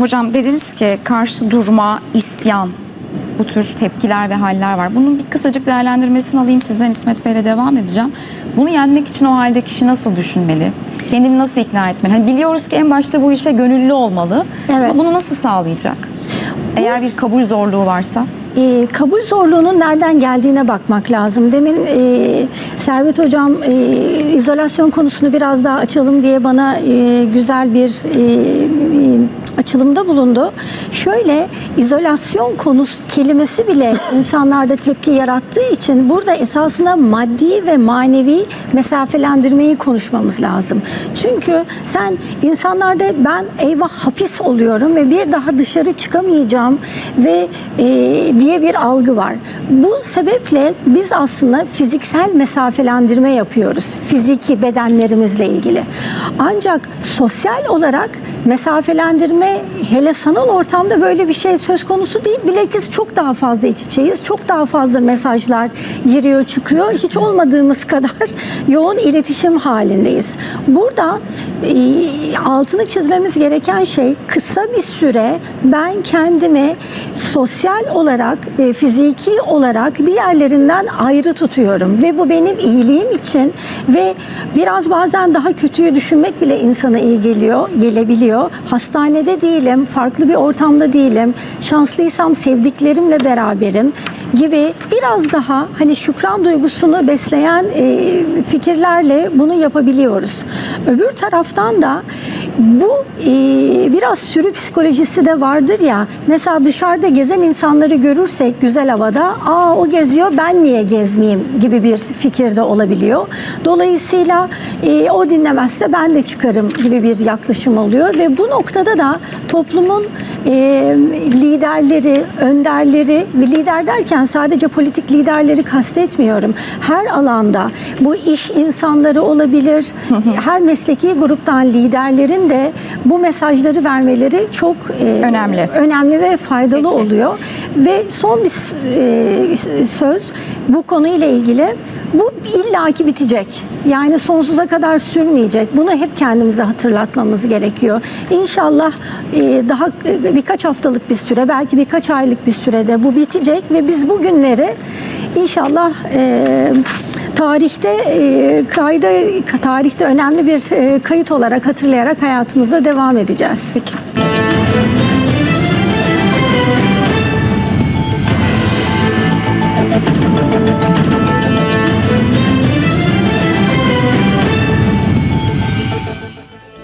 hocam dediniz ki karşı durma, isyan bu tür tepkiler ve haller var. Bunun bir kısacık değerlendirmesini alayım sizden İsmet Bey'le devam edeceğim. Bunu yenmek için o halde kişi nasıl düşünmeli? Kendini nasıl ikna etmeli? Hani biliyoruz ki en başta bu işe gönüllü olmalı. Evet. Ama bunu nasıl sağlayacak? Eğer bir kabul zorluğu varsa. E, kabul zorluğunun nereden geldiğine bakmak lazım. Demin e, Servet Hocam e, izolasyon konusunu biraz daha açalım diye bana e, güzel bir e, açılımda bulundu. Şöyle izolasyon konusu kelimesi bile insanlarda tepki yarattığı için burada esasında maddi ve manevi mesafelendirmeyi konuşmamız lazım. Çünkü sen insanlarda ben eyvah hapis oluyorum ve bir daha dışarı çıkamayacağım ve e, diye bir algı var. Bu sebeple biz aslında fiziksel mesafelendirme yapıyoruz. Fiziki bedenlerimizle ilgili. Ancak sosyal olarak mesafelendirme hele sanal ortamda böyle bir şey söz konusu değil. Bilakis çok daha fazla iç içeyiz. Çok daha fazla mesajlar giriyor çıkıyor. Hiç olmadığımız kadar yoğun iletişim halindeyiz. Burada e, altını çizmemiz gereken şey kısa bir süre ben kendimi sosyal olarak, e, fiziki olarak diğerlerinden ayrı tutuyorum ve bu benim iyiliğim için ve biraz bazen daha kötüyü düşünmek bile insana iyi geliyor, gelebiliyor. Hastanede değilim, farklı bir ortamda değilim. Şanslıysam sevdiklerimle beraberim gibi biraz daha hani şükran duygusunu besleyen e, fikirlerle bunu yapabiliyoruz. Öbür taraftan da bu e, biraz sürü psikolojisi de vardır ya. Mesela dışarıda gezen insanları görürsek güzel havada, aa o geziyor ben niye gezmeyeyim gibi bir fikir de olabiliyor. Dolayısıyla e, o dinlemezse ben de çıkarım gibi bir yaklaşım oluyor ve bu noktada da toplumun e, liderleri, önderleri, lider derken sadece politik liderleri kastetmiyorum. Her alanda bu iş insanları olabilir, her mesleki gruptan liderlerin de bu mesajları vermeleri çok e, Önemli. önemli ve faydalı Peki. oluyor. Ve son bir e, söz bu konuyla ilgili. Bu illaki bitecek. Yani sonsuza kadar sürmeyecek. Bunu hep kendimize hatırlatmamız gerekiyor. İnşallah e, daha e, birkaç haftalık bir süre, belki birkaç aylık bir sürede bu bitecek ve biz bu günleri inşallah e, tarihte e, kayda tarihte önemli bir e, kayıt olarak hatırlayarak hayatımızda devam edeceğiz. Peki.